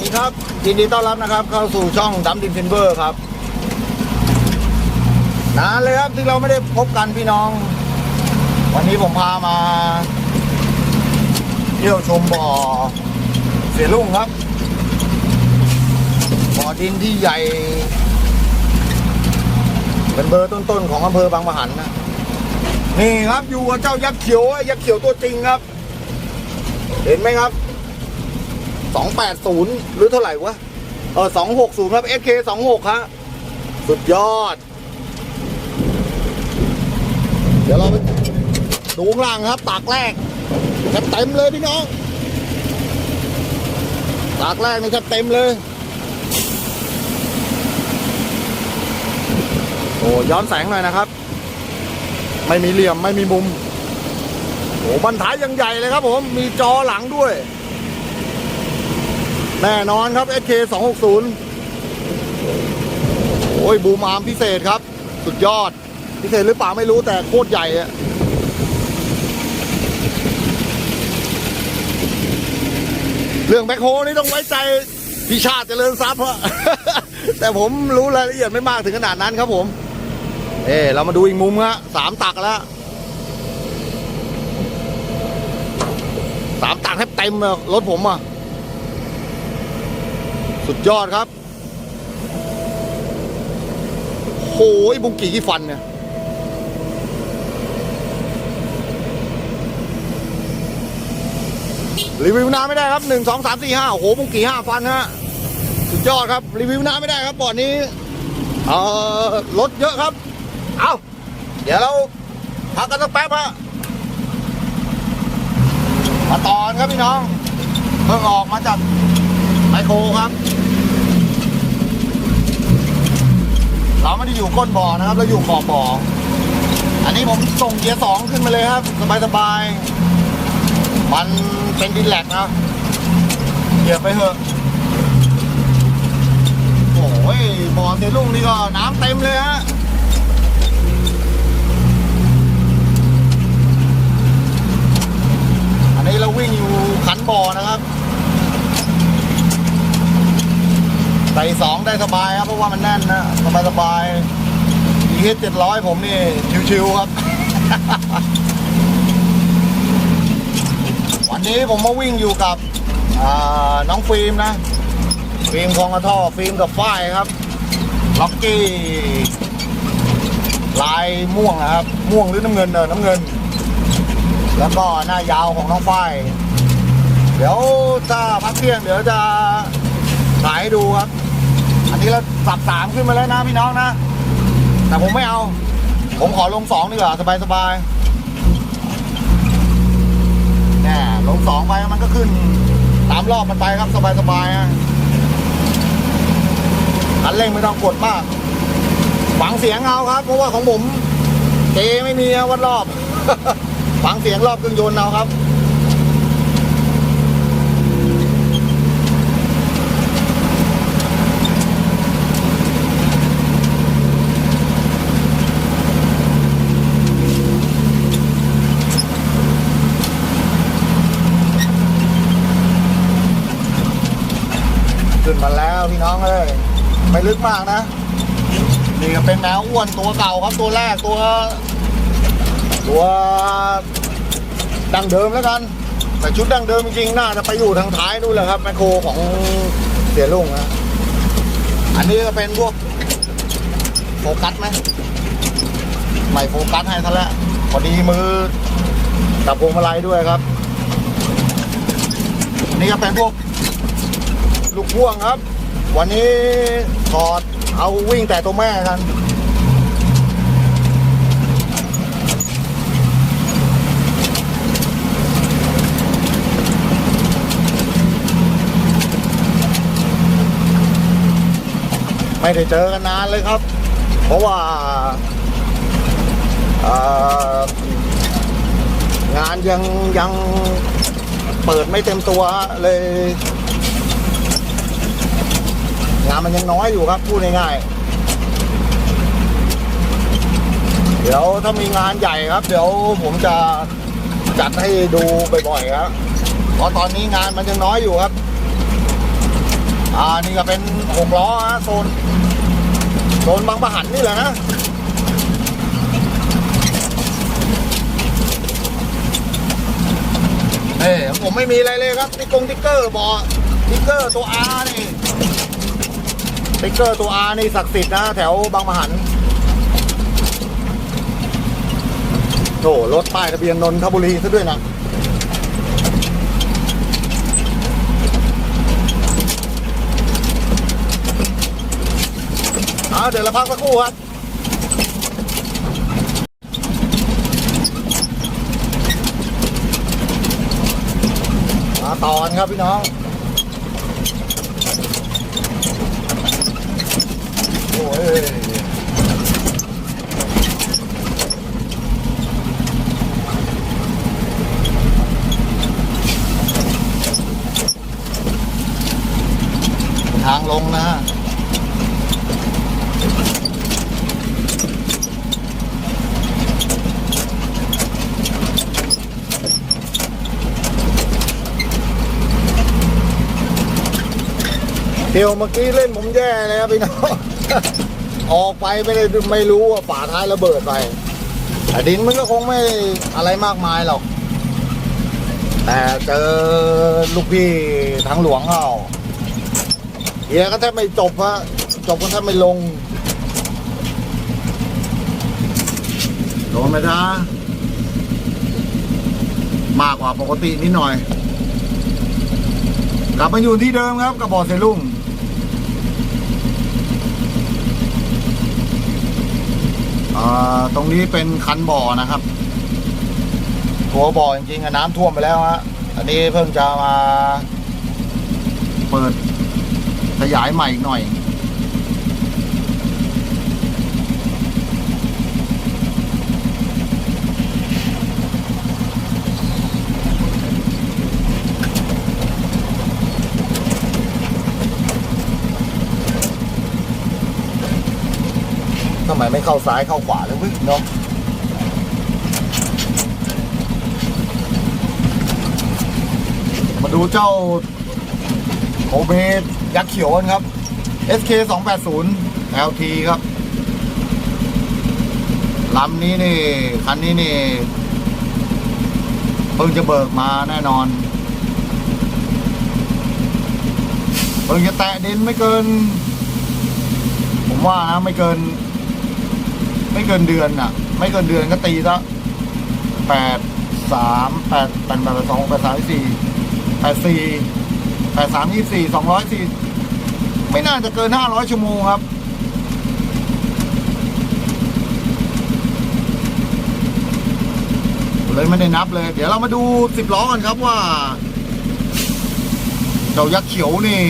ดีครับยินดีต้อนรับนะครับ เข้าสู่ช่องดัมดินเทนเบอร์ครับนานเลยครับที่เราไม่ได้พบกันพี่น้อง วันนี้ผมพามาเที่ยวชมบ่อเสียลุ่งครับ บ่อดินที่ใหญ่ เป็นเบอร์ต้นๆของอำเภอบางปะหันนะนี่ครับอยู่กับเจ้ายักษ์เขียวยักษ์เขียวตัวจริงครับ เห็นไหมครับ 280 หรือเท่าไหร่วะ เออ 260 ครับ SK 26ฮะสุดยอด เดี๋ยวเราไปดูข้างล่างครับ ตากแรกจะเต็มเลยพี่น้อง ตากแรกนี่จะเต็มเลย โอ้ย้อนแสงหน่อยนะครับ ไม่มีเหลี่ยมไม่มีมุมโอ้บรรท้ายยังใหญ่เลยครับผม มีจอหลังด้วย แน่นอนครับ SK 260โอ้ยบูมอาร์มพิเศษครับ สุดยอด พิเศษหรือเปล่าไม่รู้แต่โคตรใหญ่อะเรื่องแบ็คโฮนี่ต้องไว้ใจพี่ชาติเจริญทรัพย์ฮะแต่ผมรู้รายละเอียดไม่มากถึงขนาดนั้นครับผม เอ้เรามาดูอีกมุมฮะสามตักแล้วสามตักแทบเต็มเลยรถผมอะ สุดยอดครับโหยบุงกี่กี่ฟันเนี่ยรีวิวน้ำไม่ได้ครับหนึ่งสองสามสี่ห้าโอ้โหบุงกี่ห้าฟันฮะสุดยอดครับ รีวิวน้ำไม่ได้ครับบ่อนนี้เอ่อรถเยอะครับ เอาเดี๋ยวเราพักกันสักแป๊บฮะมาตอนครับพี่น้อง เพิ่งออกมาจากไมโครครับ เราไม่ได้อยู่ก้นบ่อนะครับ เราอยู่ขอบบ่อ อันนี้ผมส่งเกียร์สองขึ้นมาเลยครับ สบายสบายๆมันเป็นดินแลกนะเหยียบไปเถอะ โอ้ยบ่อเตลุงนี่ก็น้ำเต็มเลยฮะอันนี้เราวิ่งอยู่ขันบ่อนะครับ ใส่สองได้สบายครับเพราะว่ามันแน่นนะสบายสบายอีเเจ็ดร้อยผมนี่ ชิวๆครับ วันนี้ผมมาวิ่งอยู่กับน้องฟิล์มนะ ฟิล์มคองกระท่อฟิล์มกับฝ้ายครับล็อกกี้ลายม่วงนะครับ ม่วงหรือน้ำเงินเนอน้ำเงิน แล้วก็หน้ายาวของน้องฝ้าย เดี๋ยวถ้าพักเที่ยงเดี๋ยวจะถ่ายดูครับ นี้เราสับสามขึ้นมาแล้วนะพี่น้องนะ แต่ผมไม่เอา ผมขอลงสองดีกว่าสบายสบายๆแน่ลงสองไปมันก็ขึ้นตามรอบมันไปครับสบายสบายๆฮะคันเร่งไม่ต้องกดมากฟังเสียงเอาครับ เพราะว่าของผมเจไม่มีวัดรอบฟังเสียงรอบเครื่องยนต์เอาครับ ขึ้นมาแล้ว พี่น้องเอ้ยไม่ลึกมากนะนี่ก็เป็นแมวอ้วนตัวเก่าครับตัวแรกตัว ตัวดังเดิมแล้วกัน แต่ชุดดังเดิมจริงๆน่าจะไปอยู่ทางท้ายนู่นแหละครับแมคโครของเสียลุงนะอันนี้ก็เป็นพวกโฟกัสไหมไม่โฟกัสให้ซะแล้วพอดีมือจับพวงมาลัยด้วยครับนนี้ก็เป็นพวกลูกพ่วงครับ วันนี้ถอดเอาวิ่งแต่ตัวแม่กัน ไม่ได้เจอกันนานเลยครับ เพราะว่างานยังยังเปิดไม่เต็มตัวเลย งานมันยังน้อยอยู่ครับพูดง่ายๆเดี๋ยวถ้ามีงานใหญ่ครับ เดี๋ยวผมจะจัดให้ดูบ่อยๆครับเพราะตอนนี้งานมันยังน้อยอยู่ครับ อ่านี่ก็เป็นหกล้อฮะโซนโซนบางประหันนี่แหละนะเอ้ยขอผมไม่มีอะไรเลยครับติ๊กงติ๊กเกอร์บอติ๊กเกอร์ตัว R นี่ ติ๊กเกอร์ตัว R นี่ศักดิ์สิทธิ์นะแถวบางประหันโถรถป้ายทะเบียนนนทบุรีซะด้วยนะเอาเดี๋ยวเราพักสักครู่ครับมาต่อกันครับพี่น้อง โอ้ยทางลงนะฮะ เที่ยวเมื่อกี้เล่นผมแย่เลยครับพี่น้องออกไปไม่ได้ไม่รู้ว่าฝาท้ายระเบิดไปแต่ดินมันก็คงไม่อะไรมากมายหรอก แต่เจอลูกพี่ทางหลวงเขาเฮียก็แทบไม่จบฮะจบก็แทบไม่ลงโดนไหมจ๊ะมากกว่าปกตินิดหน่อย กลับมาอยู่ที่เดิมครับกับบ่อเซรุ่งอ่า ตรงนี้เป็นคันบ่อนะครับ ตัวบ่อจริงๆน้ำท่วมไปแล้วฮะอันนี้เพิ่งจะมา เปิดขยายใหม่อีกหน่อย ไมไม่เข้าซ้ายเข้าขวาเลยเว้ยเนาะมาดูเจ้าโอเบยักษ์เขียวครับ SK 280 LT ครับลำนี้นี่ คันนี้นี่ เพิ่งจะเบิกมาแน่นอน เพิ่งจะแตะดินไม่เกิน ผมว่านะไม่เกิน ไม่เกินเดือนอะ ไม่เกินเดือนก็ตีซะแปดสามแปดแปดแปดสองแปดสามสี่แปดสี่แปดสามยี่สี่สองร้อยสี่ไม่น่าจะเกินห้าร้อยชั่วโมงครับ เลยไม่ได้นับเลย เดี๋ยวเรามาดูสิบล้อกันครับว่าเจ้ายักษ์เขียวนี่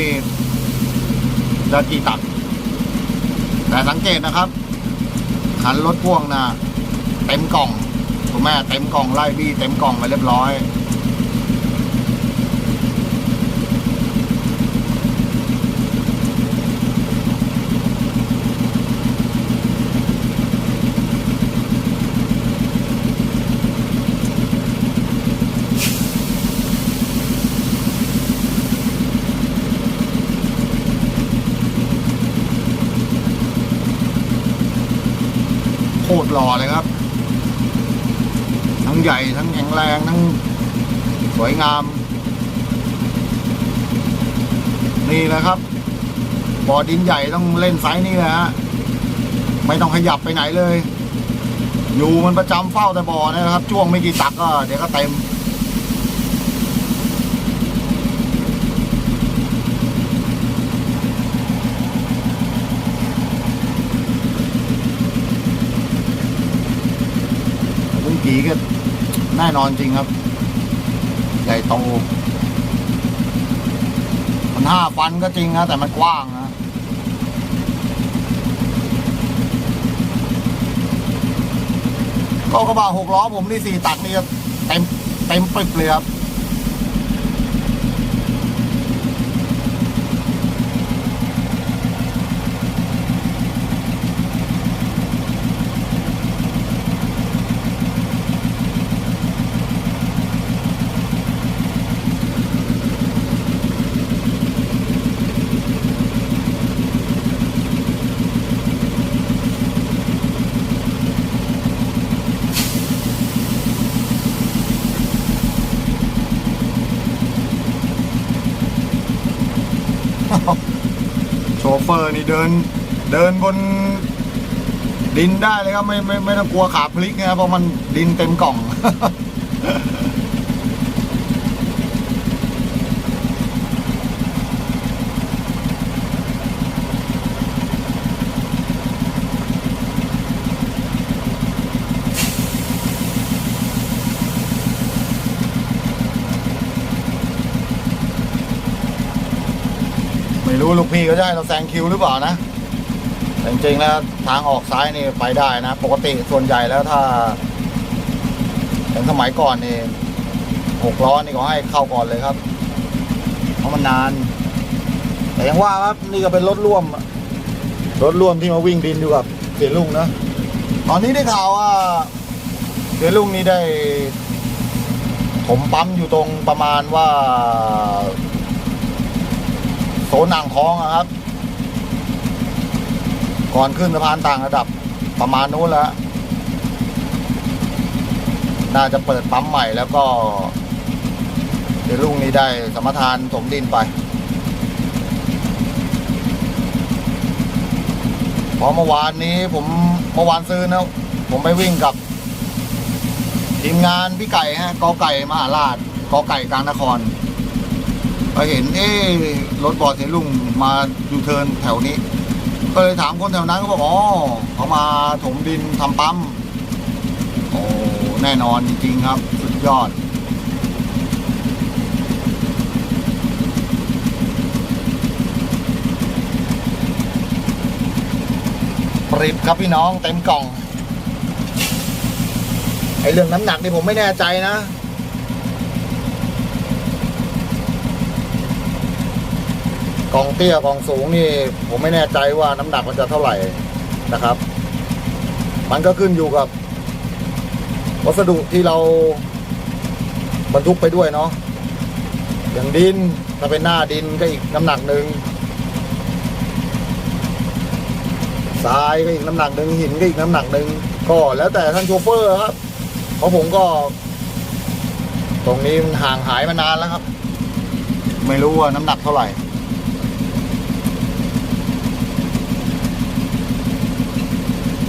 จะกี่ตักแต่สังเกตนะครับันรถพ่วงนะเต็มกล่องคุณแม่เต็มกล่องไล่บี้เต็มกล่องไปเรียบร้อย หล่อเลยครับ ทั้งใหญ่ทั้งแข็งแรงทั้งสวยงาม นี่แหละครับบ่อดินใหญ่ต้องเล่นไซส์นี้แหละฮะไม่ต้องขยับไปไหนเลย อยู่มันประจำเฝ้าแต่บ่อนะครับช่วงไม่กี่ตักก็เดี๋ยวก็เต็ม ลุง กีก็แน่นอนจริงครับ ใหญ่โตมันห้าฟันก็จริงนะแต่มันกว้างนะก็กระบะหกล้อผมนี่สี่ตักนี่เต็มเต็มปริบเลยครับ เฟอร์นี่เดิน เดินบนดินได้เลยครับไม่ไม่ไม่ต้องกลัวขาพลิกนะครับเพราะมันดินเต็มกล่อง รู้ลูกพี่เขาจะให้เราแซงคิวหรือเปล่านะแต่จริงๆแล้วทางออกซ้ายนี่ไปได้นะ ปกติส่วนใหญ่แล้วถ้าเป็นสมัยก่อนนี่หกล้อนี่ก็ให้เข้าก่อนเลยครับ เพราะมันนาน แต่ยังว่าครับนี่ก็เป็นรถร่วม รถร่วมที่มาวิ่งดินอยู่กับเสียลุงนะตอนนี้ได้ข่าวว่าเสียลุงนี่ได้ ผมปั๊มอยู่ตรงประมาณว่า โซนอ่างคลองอะครับ ก่อนขึ้นสะพานต่างระดับประมาณนู้นแล้ว น่าจะเปิดปั๊มใหม่แล้วก็ เดี๋ยวลุงนี้ได้สมทานถมดินไปพราะเมื่อวานนี้ผมเมื่อวานซื้อนะผมไปวิ่งกับทีมงานพี่ไก่ฮะกอไก่มหาราชกอไก่กลางนคร ก็เห็นเอ๊ะรถบอดเสียลุงมายูเทิร์นแถวนี้ ก็เลยถามคนแถวนั้นก็บอกอ๋อเขามาถมดินทำปั๊มโอ้แน่นอนจริงๆครับ สุดยอดปริบครับพี่น้องเต็มกล่องไอเรื่องน้ำหนักนี่ผมไม่แน่ใจนะ กองเตี้ยกองสูงนี่ ผมไม่แน่ใจว่าน้ำหนักมันจะเท่าไหร่นะครับ มันก็ขึ้นอยู่กับ วัสดุที่เราบรรทุกไปด้วยเนาะอย่างดินถ้าเป็นหน้าดินก็อีกน้ำหนักหนึ่งทรายก็อีกน้ำหนักหนึ่งหินก็อีกน้ำหนักหนึ่งก็แล้วแต่ท่านโชเฟอร์ครับ เพราะผมก็ ตรงนี้มันห่างหายมานานแล้วครับ ไม่รู้ว่าน้ำหนักเท่าไหร่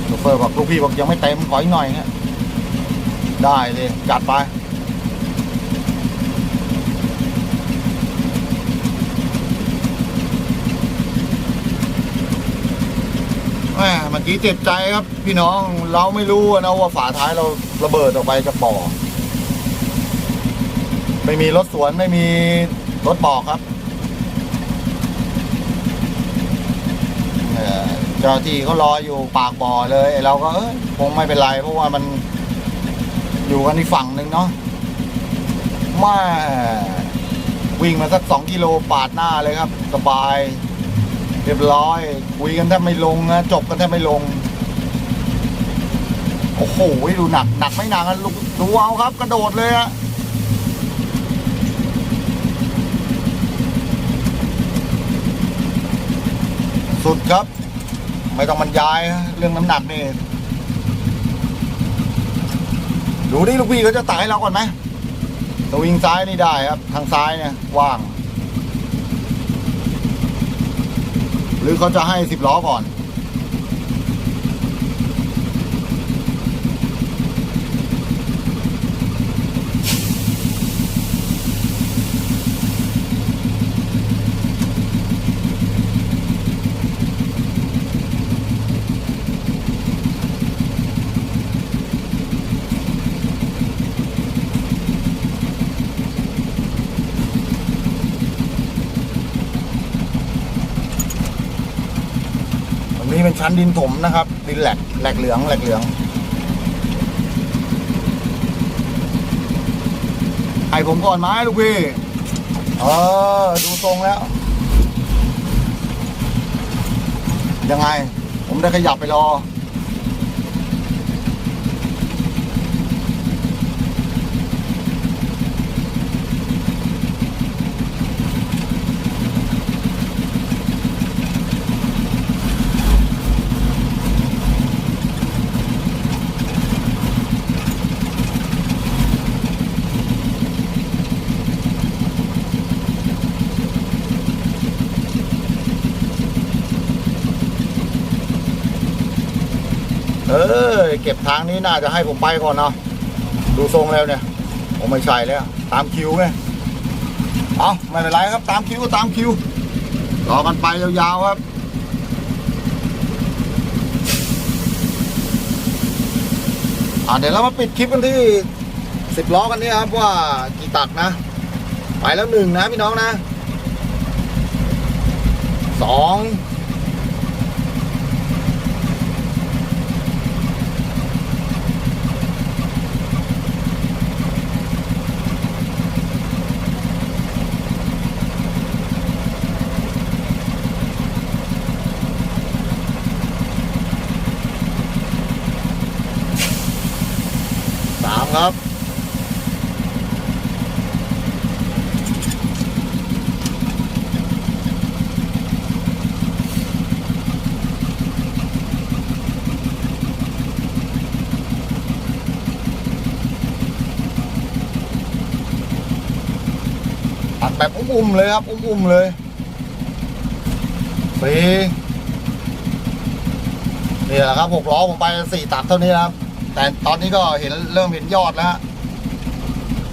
โช เฟอร์บอกลูกพี่บอกยังไม่เต็มขออีกหน่อยเงี้ยได้เลยจัดไป แหมเมื่อกี้เจ็บใจครับ พี่น้องเราไม่รู้นะว่าฝาท้ายเราระเบิดออกไปจากบ่อ ไม่มีรถสวนไม่มีรถบอกครับ เจ้าหน้าที่เขารออยู่ปากบ่อเลยเราก็เออคงไม่เป็นไรเพราะว่ามันอยู่กันอีกฝั่งหนึ่งเนาะมาวิ่งมาสักสองกิโลปาดหน้าเลยครับ สบาย เรียบร้อยคุยกันแทบไม่ลงนะจบกันแทบไม่ลง โอ้โหดูหนักหนักไม่หนักอะลูกดูเอาครับ กระโดดเลยอะสุดครับ ไม่ต้องบรรยายฮะเรื่องน้ำหนักนี่ดูดิลูกพี่เขาจะตัดให้เราก่อนไหมสวิงซ้ายนี่ได้ครับ ทางซ้ายเนี่ยว่าง หรือเขาจะให้สิบล้อก่อน ชั้นดินถมนะครับ ดินแหลกแหลกเหลืองแหลกเหลืองให้ผมก่อนไหมลูกพี่ เออ ดูทรงแล้ว ยังไง ผมได้ขยับไปรอ เออเก็บทางนี้น่าจะให้ผมไปก่อนเนาะดูทรงแล้วเนี่ยผมไม่ใช่แล้ว ตามคิวไงเอาไม่เป็นไรครับ ตามคิวก็ตามคิวรอกันไปยาวๆครับอ่าเดี๋ยวเรามาปิดคลิปกันที่สิบล้อกันนี่ครับว่ากี่ตักนะ ไปแล้วหนึ่งนะพี่น้องนะสอง ครับตัดแบบอุ้มๆเลยครับ อุ้มๆเลยสี่นี่แหละครับหกล้อผมไปสี่ตัดเท่านี้ครับ แต่ตอนนี้ก็เห็นเริ่มเห็นยอดแล้ว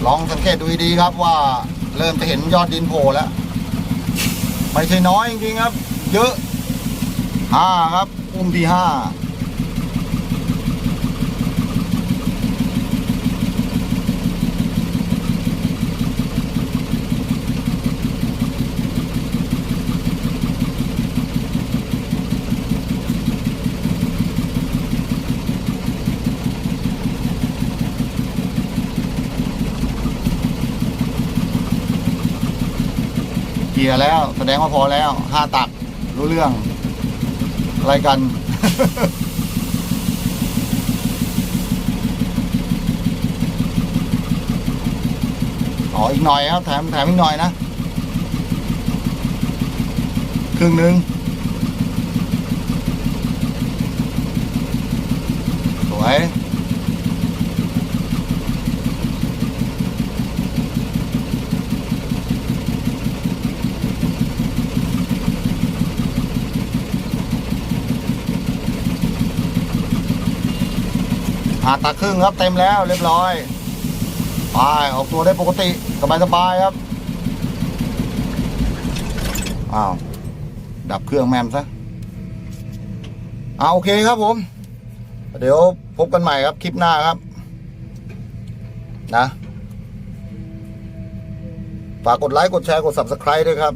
ลองสังเกตดูดีครับว่าเริ่มจะเห็นยอดดินโผล่แล้วไม่ใช่น้อยจริงๆครับ เยอะห้าครับอุ้มที่ห้า เกียร์แล้ว แสดงว่าพอแล้วห้าตักรู้เรื่อง อะไรกัน อ๋ออีกหน่อยครับ แถมแถมอีกหน่อยนะ ครึ่งหนึ่งสวย หาตักครึ่งครับเต็มแล้วเรียบร้อยไปออกตัวได้ปกติสบายสบายๆครับอ้าวดับเครื่องแมมซะเอาโอเคครับผม เดี๋ยวพบกันใหม่ครับคลิปหน้าครับ นะ ฝากกดไลค์ กดแชร์ กด subscribe ด้วยครับ